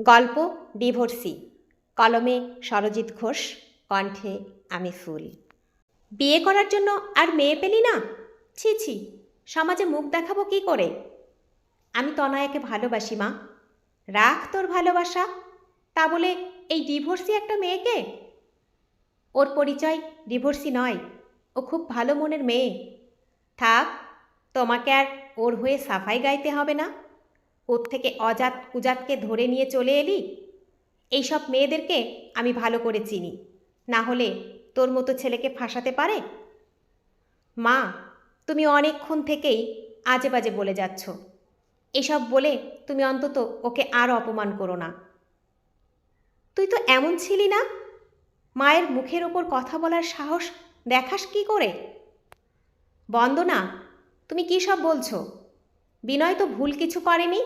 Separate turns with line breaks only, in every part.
গল্প ডিভোর্সি। কলমে সরজিৎ ঘোষ, কণ্ঠে আমি ফুল। বিয়ে করার জন্য আর মেয়ে পেলি না? ছি ছি, সমাজে মুখ দেখাবো কি করে? আমি তনয়াকে ভালোবাসি, মা। রাখ তোর ভালোবাসা। তা বলে এই ডিভোর্সি একটা মেয়েকে? ওর পরিচয় ডিভোর্সি নয়, ও খুব ভালো মনের মেয়ে। থাক, তোমাকে আর ওর হয়ে সাফাই গাইতে হবে না। ওর থেকে অজাত কুজাতকে ধরে নিয়ে চলে এলি? এইসব মেয়েদেরকে আমি ভালো করে চিনি। না হলে তোর মতো ছেলেকে ফাঁসাতে পারে? মা, তুমি অনেকক্ষণ থেকেই আজে বাজে বলে যাচ্ছ। এসব বলে তুমি অন্তত ওকে আর অপমান করো না। তুই তো এমন ছিলি না? মায়ের মুখের ওপর কথা বলার সাহস দেখাস কি করে? বন্দনা, তুমি কী সব বলছো? বিনয় তো ভুল কিছু করেনি।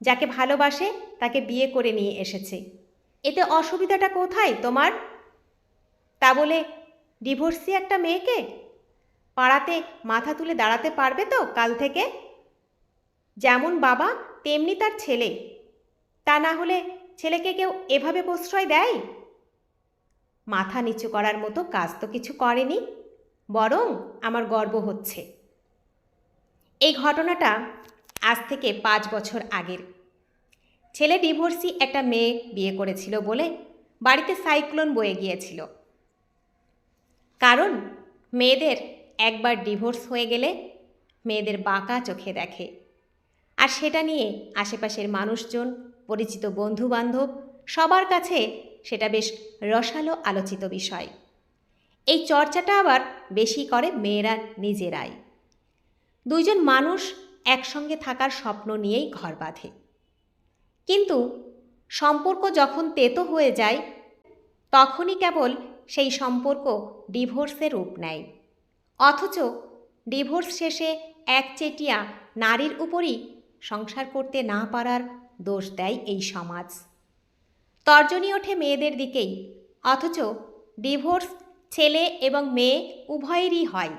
যাকে ভালোবাসে, তাকে বিয়ে করে নিয়ে এসেছে। এতে অসুবিধাটা কোথায় তোমার? তা বলে ডিভোর্সি একটা মেয়েকে? পাড়াতে মাথা তুলে দাঁড়াতে পারবে তো কাল থেকে? যেমন বাবা, তেমনি তার ছেলে। তা না হলে ছেলেকে কেউ এভাবে প্রশ্রয় দেয়? মাথা নিচু করার মতো কাজ তো কিছু করেনি। বরং আমার গর্ব হচ্ছে। এই ঘটনাটা আজ থেকে পাঁচ বছর আগের। ছেলে ডিভোর্সি একটা মেয়ে বিয়ে করেছিল বলে বাড়িতে সাইক্লোন বয়ে গিয়েছিল। কারণ মেয়েদের একবার ডিভোর্স হয়ে গেলে মেয়েদের বাঁকা চোখে দেখে। আর সেটা নিয়ে আশেপাশের মানুষজন, পরিচিত বন্ধুবান্ধব, সবার কাছে সেটা বেশ রসালো আলোচিত বিষয়। এই চর্চাটা আবার বেশি করে মেয়েরা নিজেরাই। দুইজন মানুষ একসঙ্গে থাকার স্বপ্ন নিয়েই ঘর বাঁধে। কিন্তু সম্পর্ক যখন তেতো হয়ে যায়, তখনই কেবল সেই সম্পর্ক ডিভোর্সের রূপ নেয়। অথচ ডিভোর্স শেষে একচেটিয়া নারীর উপরই সংসার করতে না পারার দোষ দেয় এই সমাজ। তর্জনী ওঠে মেয়েদের দিকেই, অথচ ডিভোর্স ছেলে এবং মেয়ে উভয়েরই হয়।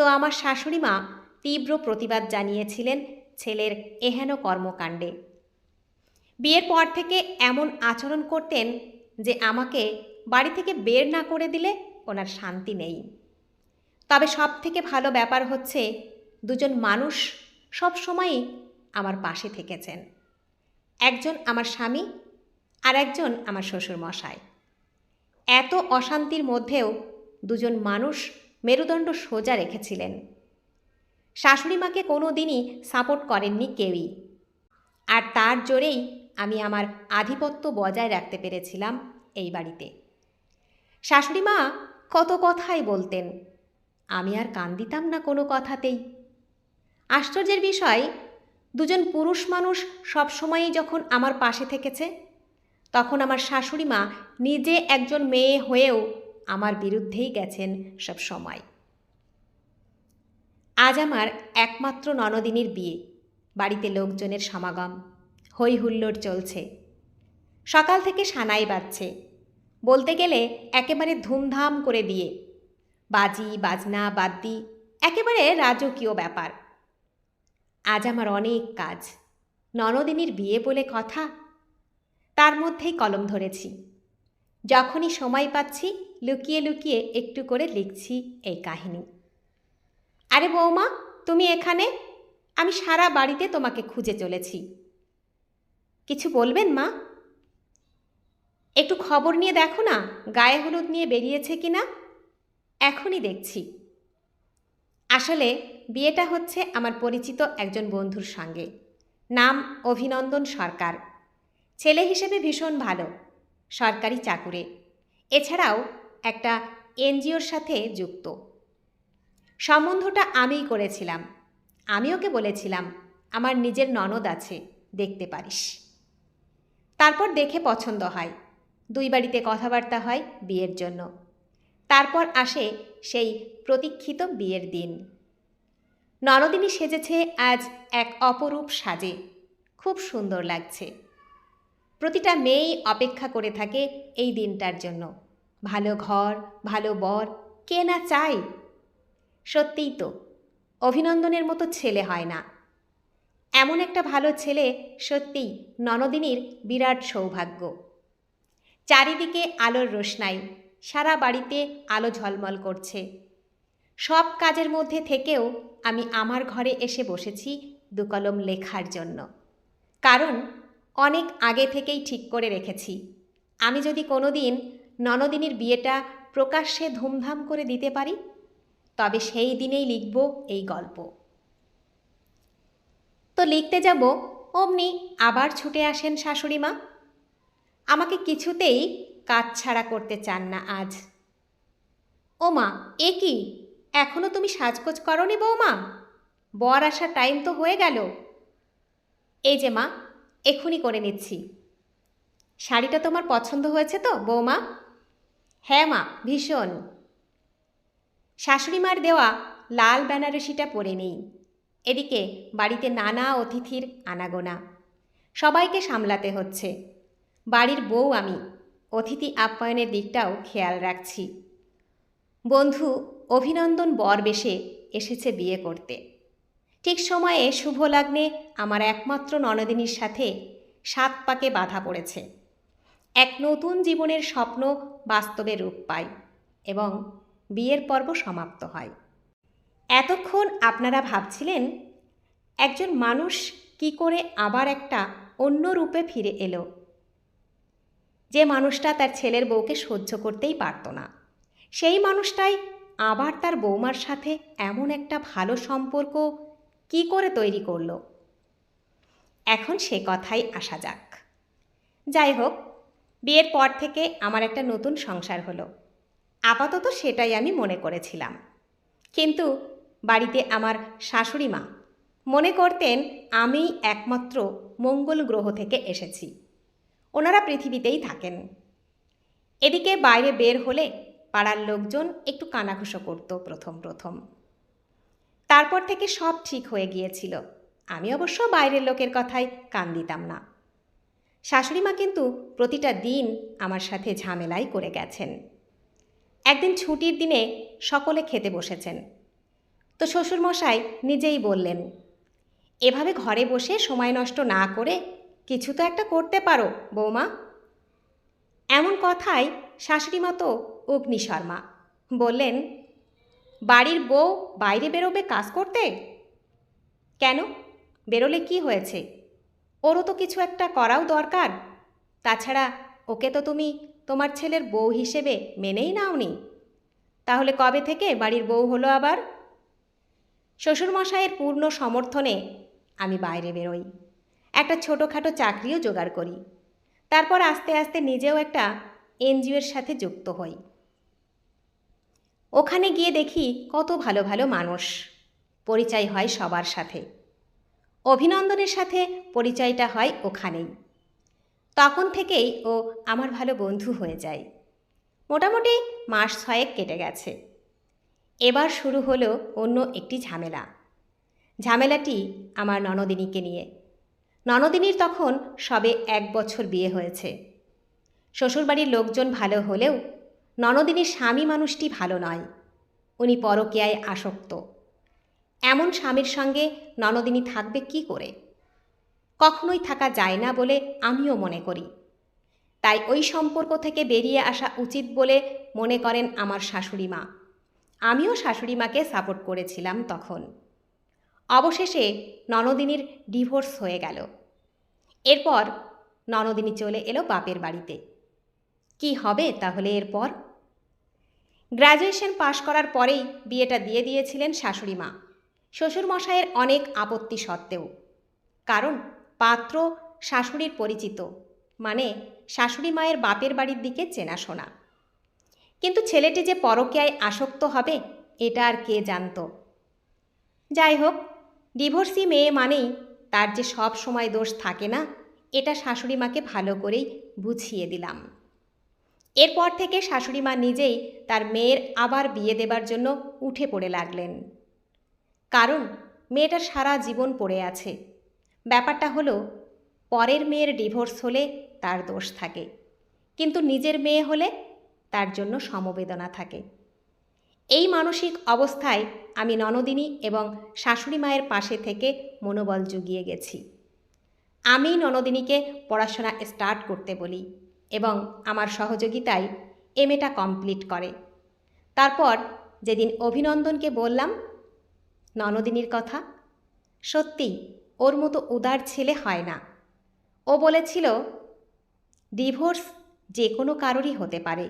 তো আমার শাশুড়ি মা তীব্র প্রতিবাদ জানিয়েছিলেন ছেলের এহেন কর্মকাণ্ডে। বিয়ের পর থেকে এমন আচরণ করতেন যে আমাকে বাড়ি থেকে বের না করে দিলে ওনার শান্তি নেই। তবে সব থেকে ভালো ব্যাপার হচ্ছে দুজন মানুষ সব সময়ই আমার পাশে থেকেছেন। একজন আমার স্বামী আর একজন আমার শ্বশুর মশাই এত অশান্তির মধ্যেও দুজন মানুষ মেরুদণ্ড সোজা রেখেছিলেন। শাশুড়ি মাকে কোনো দিনই সাপোর্ট করেননি কেউই। আর তার জোরেই আমি আমার আধিপত্য বজায় রাখতে পেরেছিলাম এই বাড়িতে। শাশুড়ি মা কত কথাই বলতেন, আমি আর কান দিতাম না কোনো কথাতেই। আশ্চর্যের বিষয়, দুজন পুরুষ মানুষ সবসময়ই যখন আমার পাশে থেকেছে, তখন আমার শাশুড়ি মা নিজে একজন মেয়ে হয়েও আমার বিরুদ্ধেই গেছেন সব সময়। আজ আমার একমাত্র ননদিনীর বিয়ে, বাড়িতে লোকজনের সমাগম হই হুল্লোড় চলছে। সকাল থেকে সানাই বাজছে। বলতে গেলে একেবারে ধুমধাম করে বিয়ে। বাজি, বাজনা, বাদ্যি, একেবারে রাজকীয় ব্যাপার। আজ আমার অনেক কাজ। ননদিনীর বিয়ে বলে কথা? তার মধ্যেই কলম ধরেছি। যখনই সময় পাচ্ছি লুকিয়ে লুকিয়ে একটু করে লিখছি এই কাহিনী। আরে বৌমা, তুমি এখানে? আমি সারা বাড়িতে তোমাকে খুঁজে চলেছি। কিছু বলবেন মা? একটু খবর নিয়ে দেখো না, গায়ে হলুদ নিয়ে বেরিয়েছে কি না? এখনই দেখছি। আসলে বিয়েটা হচ্ছে আমার পরিচিত একজন বন্ধুর সঙ্গে। নাম অভিনন্দন সরকার। ছেলে হিসেবে ভীষণ ভালো, সরকারি চাকুরে। এছাড়াও একটা এনজিওর সাথে যুক্ত। সম্বন্ধটা আমিই করেছিলাম। আমি ওকে বলেছিলাম, আমার নিজের ননদ আছে, দেখতে পারিস। তারপর দেখে পছন্দ হয়। দুই বাড়িতে কথাবার্তা হয় বিয়ের জন্য। তারপর আসে সেই প্রতীক্ষিত বিয়ের দিন। ননদিনী সেজেছে আজ এক অপরূপ সাজে। খুব সুন্দর লাগছে। প্রতিটা মেয়েই অপেক্ষা করে থাকে এই দিনটার জন্য। ভালো ঘর, ভালো বর, কে না চাই সত্যিই তো, অভিনন্দনের মতো ছেলে হয় না। এমন একটা ভালো ছেলে সত্যিই ননদিনীর বিরাট সৌভাগ্য। চারিদিকে আলোর রোশনাই, সারা বাড়িতে আলো ঝলমল করছে। সব কাজের মধ্যে থেকেও আমি আমার ঘরে এসে বসেছি দুকলম লেখার জন্য। কারণ অনেক আগে থেকেই ঠিক করে রেখেছি। আমি যদি কোনো দিন ননদিনীর বিয়েটা প্রকাশ্যে ধুমধাম করে দিতে পারি? তবে সেই দিনেই লিখব এই গল্প। তো লিখতে যাব, অমনি আবার ছুটে আসেন শাশুড়ি মা। আমাকে কিছুতেই কাজ ছাড়া করতে চান না আজ। ও মা, এ কি? এখনও তুমি সাজগোজ করনি বৌমা? বর আসার টাইম তো হয়ে গেল। এই যে মা এক্ষুনি করে নিচ্ছি। শাড়িটা তোমার পছন্দ হয়েছে তো, বৌমা? হ্যাঁ মা, ভীষণ। শাশুড়িমার দেওয়া লাল বেনারসিটা পরে নেই। এদিকে বাড়িতে নানা অতিথির আনাগোনা। সবাইকে সামলাতে হচ্ছে। বাড়ির বউ আমি, অতিথি আপ্যায়নের দিকটাও খেয়াল রাখছি। বন্ধু, অভিনন্দন বর বেশে এসেছে বিয়ে করতে। ঠিক সময়ে শুভ লগ্নে আমার একমাত্র ননদিনীর সাথে সাত পাকে বাধা পড়েছে। এক নতুন জীবনের স্বপ্ন বাস্তবে রূপ পায় এবং বিয়ের পর্ব সমাপ্ত হয়। এতক্ষণ আপনারা ভাবছিলেন, একজন মানুষ কি করে আবার একটা অন্য রূপে ফিরে এলো? যে মানুষটা তার ছেলের বউকে সহ্য করতেই পারত না। সেই মানুষটাই আবার তার বৌমার সাথে এমন একটা ভালো সম্পর্ক কি করে তৈরি করল? এখন সে কথাই আসা যাক। যাই হোক বিয়ের পর থেকে আমার একটা নতুন সংসার হলো। আপাতত সেটাই আমি মনে করেছিলাম। কিন্তু বাড়িতে আমার শাশুড়ি মা মনে করতেন আমি একমাত্র মঙ্গল গ্রহ থেকে এসেছি। ওনারা পৃথিবীতেই থাকেন। এদিকে বাইরে বের হলে পাড়ার লোকজন একটু কানাঘুষো করতো প্রথম প্রথম। তারপর থেকে সব ঠিক হয়ে গিয়েছিল। আমি অবশ্য বাইরের লোকের কথায় কান দিতাম না। শাশুড়িমা কিন্তু প্রতিটা দিন আমার সাথে ঝামেলাই করে গেছেন। একদিন ছুটির দিনে সকলে খেতে বসেছেন। তো শ্বশুরমশাই নিজেই বললেন, এভাবে ঘরে বসে সময় নষ্ট না করে কিছু তো একটা করতে পারো, বৌমা। এমন কথায় শাশুড়িমা তো অগ্নি শর্মা বললেন, বাড়ির বউ বাইরে বেরোবে কাজ করতে? কেন? বেরোলে কি হয়েছে? ওরও তো কিছু একটা করাও দরকার। তাছাড়া ওকে তো তুমি তোমার ছেলের বউ হিসেবে মেনেই নাওনি। তাহলে কবে থেকে বাড়ির বউ হলো আবার? শ্বশুরমশাইয়ের পূর্ণ সমর্থনে আমি বাইরে বেরোই। একটা ছোটোখাটো চাকরিও জোগাড় করি। তারপর আস্তে আস্তে নিজেও একটা এনজিওর সাথে যুক্ত হই। ওখানে গিয়ে দেখি কত ভালো ভালো মানুষ। পরিচয় হয় সবার সাথে। অভিনন্দনের সাথে পরিচয়টা হয় ওখানেই। তখন থেকেই ও আমার ভালো বন্ধু হয়ে যায়। মোটামুটি মাস ছয়েক কেটে গেছে। এবার শুরু হলো অন্য একটি ঝামেলা। ঝামেলাটি আমার ননদিনীকে নিয়ে। ননদিনীর তখন সবে এক বছর বিয়ে হয়েছে। শ্বশুরবাড়ির লোকজন ভালো হলেও ননদিনীর স্বামী মানুষটি ভালো নয়। উনি পরকীয়ায় আসক্ত। এমন স্বামীর সঙ্গে ননদিনী থাকবে কি করে? কখনোই থাকা যায় না বলে আমিও মনে করি। তাই ওই সম্পর্ক থেকে বেরিয়ে আসা উচিত বলে মনে করেন আমার শাশুড়ি মা। আমিও শাশুড়ি মাকে সাপোর্ট করেছিলাম তখন। অবশেষে ননদিনীর ডিভোর্স হয়ে গেল। এরপর ননদিনী চলে এলো বাপের বাড়িতে। কি হবে তাহলে এরপর? গ্র্যাজুয়েশন পাশ করার পরেই বিয়েটা দিয়ে দিয়েছিলেন শাশুড়ি মা। শ্বশুরমশাইয়ের অনেক আপত্তি সত্ত্বেও। কারণ পাত্র শাশুড়ির পরিচিত মানে শাশুড়ি মায়ের বাপের বাড়ির দিকে চেনাশোনা। কিন্তু ছেলেটি যে পরকীয়ায় আসক্ত হবে, এটা আর কে জানত? যাই হোক, ডিভোর্সি মেয়ে মানেই তার যে সব সময় দোষ থাকে না, এটা শাশুড়ি মাকে ভালো করেই বুঝিয়ে দিলাম। এরপর থেকে শাশুড়ি মা নিজেই তার মেয়ের আবার বিয়ে দেবার জন্য উঠে পড়ে লাগলেন। কারণ মেয়েটার সারা জীবন পড়ে আছে। ব্যাপারটা হলো, পরের মেয়ের ডিভোর্স হলে তার দোষ থাকে। কিন্তু নিজের মেয়ে হলে তার জন্য সমবেদনা থাকে। এই মানসিক অবস্থায় আমি ননদিনী এবং শাশুড়ি মায়ের পাশে থেকে মনোবল জুগিয়ে গেছি। আমি ননদিনীকে পড়াশোনা স্টার্ট করতে বলি এবং আমার সহযোগিতায় এমএটা কমপ্লিট করে। তারপর যেদিন অভিনন্দনকে বললাম ননদিনীর কথা। সত্যি, ওর মতো উদার ছেলে হয় না। ও বলেছিল, ডিভোর্স যে কোনো কারোরই হতে পারে।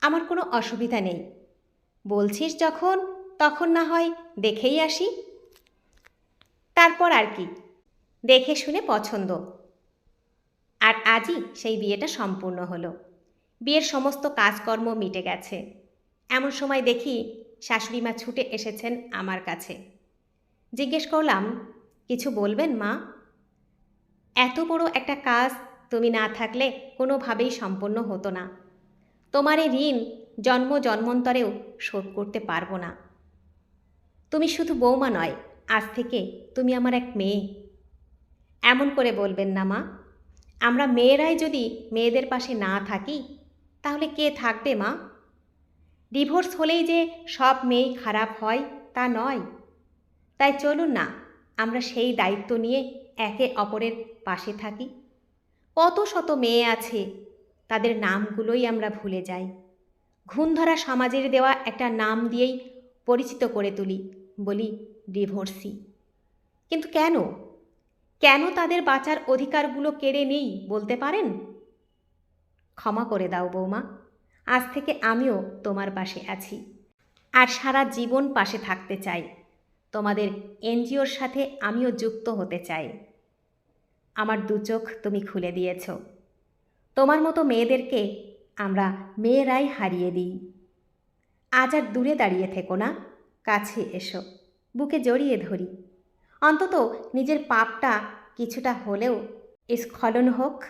আমার কোনো অসুবিধা নেই। বলছিস যখন, তখন না হয় দেখেই আসি। তারপর আর কি, দেখে শুনে পছন্দ। আর আজই সেই বিয়েটা সম্পূর্ণ হলো। বিয়ের সমস্ত কাজকর্ম মিটে গেছে। এমন সময় দেখি শাশুড়ি মা ছুটে এসেছেন আমার কাছে। জিজ্ঞেস করলাম, কিছু বলবেন মা? এত বড় একটা কাজ তুমি না থাকলে কোনোভাবেই সম্পন্ন হতো না। তোমার এই ঋণ জন্ম জন্মন্তরেও শোধ করতে পারব না। তুমি শুধু বৌমা নয়, আজ থেকে তুমি আমার এক মেয়ে। এমন করে বলবেন না মা। আমরা মেয়েরাই যদি মেয়েদের পাশে না থাকি, তাহলে কে থাকবে মা? ডিভোর্স হলেই যে সব মেয়েই খারাপ হয়, তা নয়। তাই চলুন না, আমরা সেই দায়িত্ব নিয়ে একে অপরের পাশে থাকি। কত শত মেয়ে আছে, তাদের নামগুলোই আমরা ভুলে যাই। ঘুণধরা সমাজের দেওয়া একটা নাম দিয়েই পরিচিত করে তুলি, বলি ডিভোর্সি কিন্তু কেন? কেন তাদের বাঁচার অধিকারগুলো কেড়ে নেই বলতে পারেন? ক্ষমা করে দাও বৌমা। আজ থেকে আমিও তোমার পাশে আছি। আর সারা জীবন পাশে থাকতে চাই। তোমাদের এনজিওর সাথে আমিও যুক্ত হতে চাই। আমার দু চোখ তুমি খুলে দিয়েছ। তোমার মতো মেয়েদেরকে আমরা মেয়েরাই হারিয়ে দিই। আজ আর দূরে দাঁড়িয়ে থেকো না, কাছে এসো, বুকে জড়িয়ে ধরি। অন্তত নিজের পাপটা কিছুটা হলেও স্খলন হোক।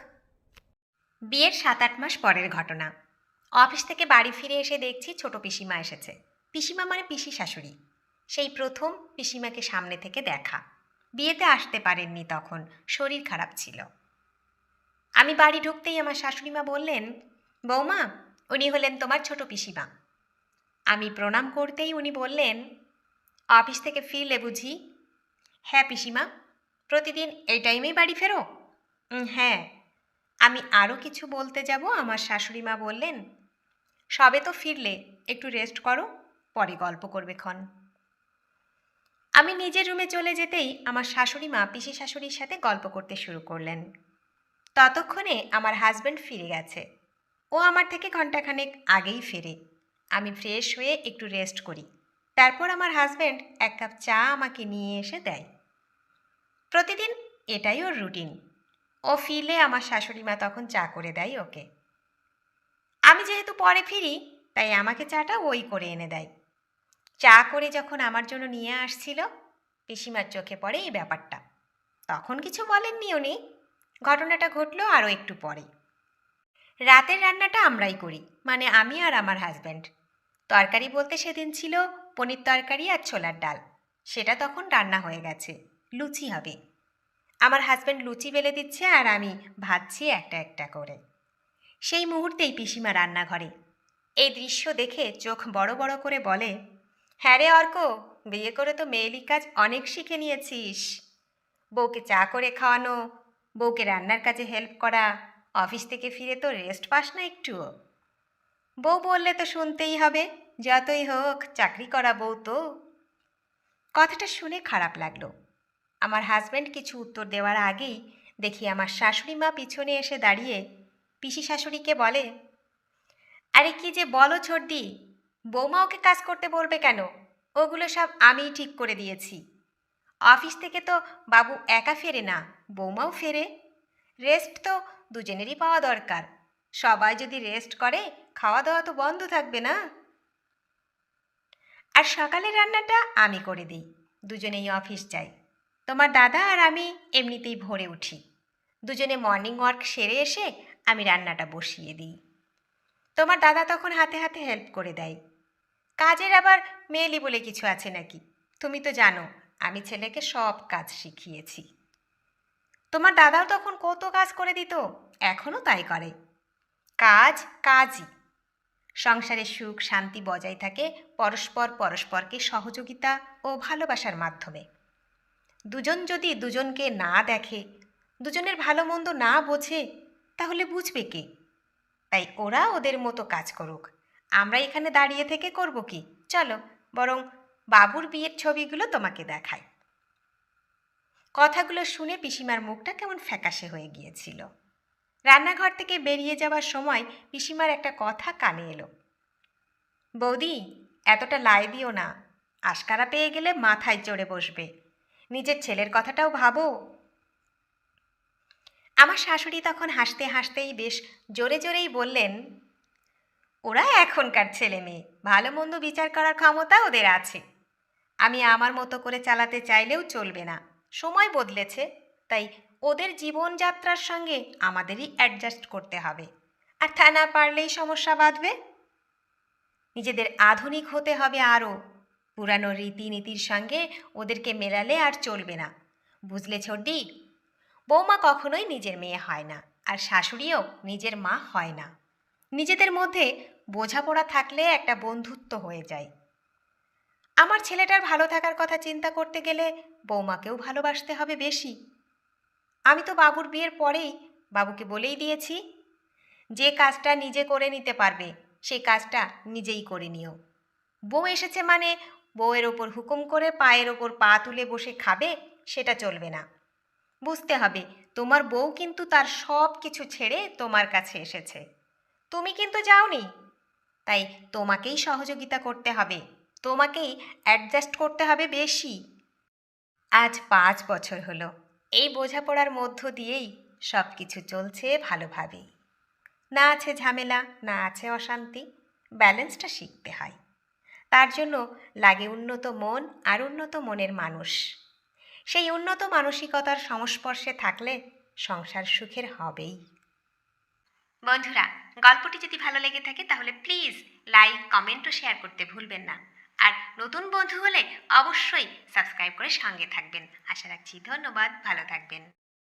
বিয়ের সাত আট মাস পরের ঘটনা। অফিস থেকে বাড়ি ফিরে এসে দেখছি ছোট পিসিমা এসেছে। পিসিমা মানে পিসি শাশুড়ি। সেই প্রথম পিসিমাকে সামনে থেকে দেখা। বিয়েতে আসতে পারেননি তখন, শরীর খারাপ ছিল। আমি বাড়ি ঢুকতেই আমার শাশুড়িমা বললেন, বৌমা, উনি হলেন তোমার ছোট পিসিমা। আমি প্রণাম করতেই উনি বললেন, অফিস থেকে ফিরলে বুঝি? হ্যাঁ পিসিমা, প্রতিদিন এই টাইমেই বাড়ি ফেরো। হ্যাঁ। আমি আরও কিছু বলতে যাব, আমার শাশুড়ি মা বললেন সবে তো ফিরলে, একটু রেস্ট করো, পরে গল্প করবে ক্ষণ। আমি নিজের রুমে চলে যেতেই আমার শাশুড়ি মা পিসি শাশুড়ির সাথে গল্প করতে শুরু করলেন। ততক্ষণে আমার হাজব্যান্ড ফিরে গেছে। ও আমার থেকে ঘন্টাখানেক আগেই ফেরে। আমি ফ্রেশ হয়ে একটু রেস্ট করি। তারপর আমার হাজব্যান্ড এক কাপ চা আমাকে নিয়ে এসে দেয়। প্রতিদিন এটাই ওর রুটিন ও ফিরলে আমার শাশুড়ি মা তখন চা করে দেয় ওকে। আমি যেহেতু পরে ফিরি, তাই আমাকে চাটা ওই করে এনে দেয়। চা করে যখন আমার জন্য নিয়ে আসছিল, পিসিমার চোখে পড়ে এই ব্যাপারটা। তখন কিছু বলেননি উনি। ঘটনাটা ঘটলো আরও একটু পরে। রাতের রান্নাটা আমরাই করি মানে আমি আর আমার হাজব্যান্ড। তরকারি বলতে সেদিন ছিল পনির তরকারি আর ছোলার ডাল। সেটা তখন রান্না হয়ে গেছে, লুচি হবে। আমার হাজব্যান্ড লুচি বেলে দিচ্ছে আর আমি ভাজছি একটা একটা করে। সেই মুহূর্তেই পিসিমা রান্নাঘরে। এই দৃশ্য দেখে চোখ বড় বড় করে বলে হ্যাঁ রে অর্ক, বিয়ে করে তো মেয়েলি কাজ অনেক শিখে নিয়েছিস। বউকে চা করে খাওয়ানো, বউকে রান্নার কাজে হেল্প করা, অফিস থেকে ফিরে তো রেস্ট পাস না একটুও। বউ বললে তো শুনতেই হবে, যতই হোক চাকরি করা বউ তো। কথাটা শুনে খারাপ লাগল। আমার হাজব্যান্ড কিছু উত্তর দেওয়ার আগেই দেখি আমার শাশুড়ি মা পিছনে এসে দাঁড়িয়ে পিসি শাশুড়িকে বলে, আরে কি যে বলো ছোটদি, বৌমা ওকে কাজ করতে বলবে কেন? ওগুলো সব আমিই ঠিক করে দিয়েছি। অফিস থেকে তো বাবু একা ফেরে না, বৌমাও ফেরে। রেস্ট তো দুজনেরই পাওয়া দরকার। সবাই যদি রেস্ট করে, খাওয়া দাওয়া তো বন্ধ থাকবে না? আর সকালের রান্নাটা আমি করে দিই, দুজনেই অফিস যাই। তোমার দাদা আর আমি এমনিতেই ভোরে উঠি। দুজনে মর্নিং ওয়ার্ক সেরে এসে আমি রান্নাটা বসিয়ে দিই। তোমার দাদা তখন হাতে হাতে হেল্প করে দেয়। কাজের আবার মেয়েলি বলে কিছু আছে নাকি? তুমি তো জানো, আমি ছেলেকে সব কাজ শিখিয়েছি। তোমার দাদাও তখন কত কাজ করে দিত? এখনও তাই করে। কাজ কাজই। সংসারে সুখ শান্তি বজায় থাকে পরস্পর পরস্পরকে সহযোগিতা ও ভালোবাসার মাধ্যমে। দুজন যদি দুজনকে না দেখে, দুজনের ভালো মন্দ না বোঝে তাহলে বুঝবে কে? তাই ওরা ওদের মতো কাজ করুক। আমরা এখানে দাঁড়িয়ে থেকে করব কি? চলো, বরং বাবুর বিয়ের ছবিগুলো তোমাকে দেখাই। কথাগুলো শুনে পিসিমার মুখটা কেমন ফ্যাকাশে হয়ে গিয়েছিল। রান্নাঘর থেকে বেরিয়ে যাওয়ার সময় পিসিমার একটা কথা কানে এলো। বৌদি, এতটা লাই দিও না। আশকারা পেয়ে গেলে মাথায় চড়ে বসবে। নিজের ছেলের কথাটাও ভাবো। আমার শাশুড়ি তখন হাসতে হাসতেই বেশ জোরে জোরেই বললেন, ওরা এখনকার ছেলে মেয়ে, ভালো মন্দ বিচার করার ক্ষমতা ওদের আছে। আমি আমার মতো করে চালাতে চাইলেও চলবে না। সময় বদলেছে, তাই ওদের জীবনযাত্রার সঙ্গে আমাদেরই অ্যাডজাস্ট করতে হবে। আর তা না পারলেই সমস্যা বাঁধবে। নিজেদের আধুনিক হতে হবে আরও। পুরানো রীতিনীতির সঙ্গে ওদেরকে মেলালে আর চলবে না। বুঝলে ছোড্ডি বৌমা কখনোই নিজের মেয়ে হয় না, আর শাশুড়িও নিজের মা হয় না। নিজেদের মধ্যে বোঝাপড়া থাকলে একটা বন্ধুত্ব হয়ে যায়। আমার ছেলেটার ভালো থাকার কথা চিন্তা করতে গেলে বৌমাকেও ভালোবাসতে হবে বেশি। আমি তো বাবুর বিয়ের পরেই বাবুকে বলেই দিয়েছি, যে কাজটা নিজে করে নিতে পারবে, সেই কাজটা নিজেই করে নিও। বউ এসেছে মানে বউয়ের ওপর হুকুম করে পায়ের ওপর পা তুলে বসে খাবে, সেটা চলবে না। বুঝতে হবে, তোমার বউ কিন্তু তার সব কিছু ছেড়ে তোমার কাছে এসেছে। তুমি কিন্তু যাওনি। তাই তোমাকেই সহযোগিতা করতে হবে, তোমাকেই অ্যাডজাস্ট করতে হবে বেশি। আজ পাঁচ বছর হলো, এই বোঝাপড়ার মধ্য দিয়েই সব কিছু চলছে ভালোভাবেই। না আছে ঝামেলা, না আছে অশান্তি, ব্যালেন্সটা শিখতে হয়। তার জন্য লাগে উন্নত মন আর উন্নত মনের মানুষ। সেই উন্নত মানসিকতার সংস্পর্শে থাকলে সংসার সুখের হবেই। বন্ধুরা, গল্পটি যদি ভালো লেগে থাকে তাহলে প্লিজ লাইক, কমেন্ট ও শেয়ার করতে ভুলবেন না। আর নতুন বন্ধু হলে অবশ্যই সাবস্ক্রাইব করে সঙ্গে থাকবেন। আশা রাখছি ধন্যবাদ, ভালো থাকবেন।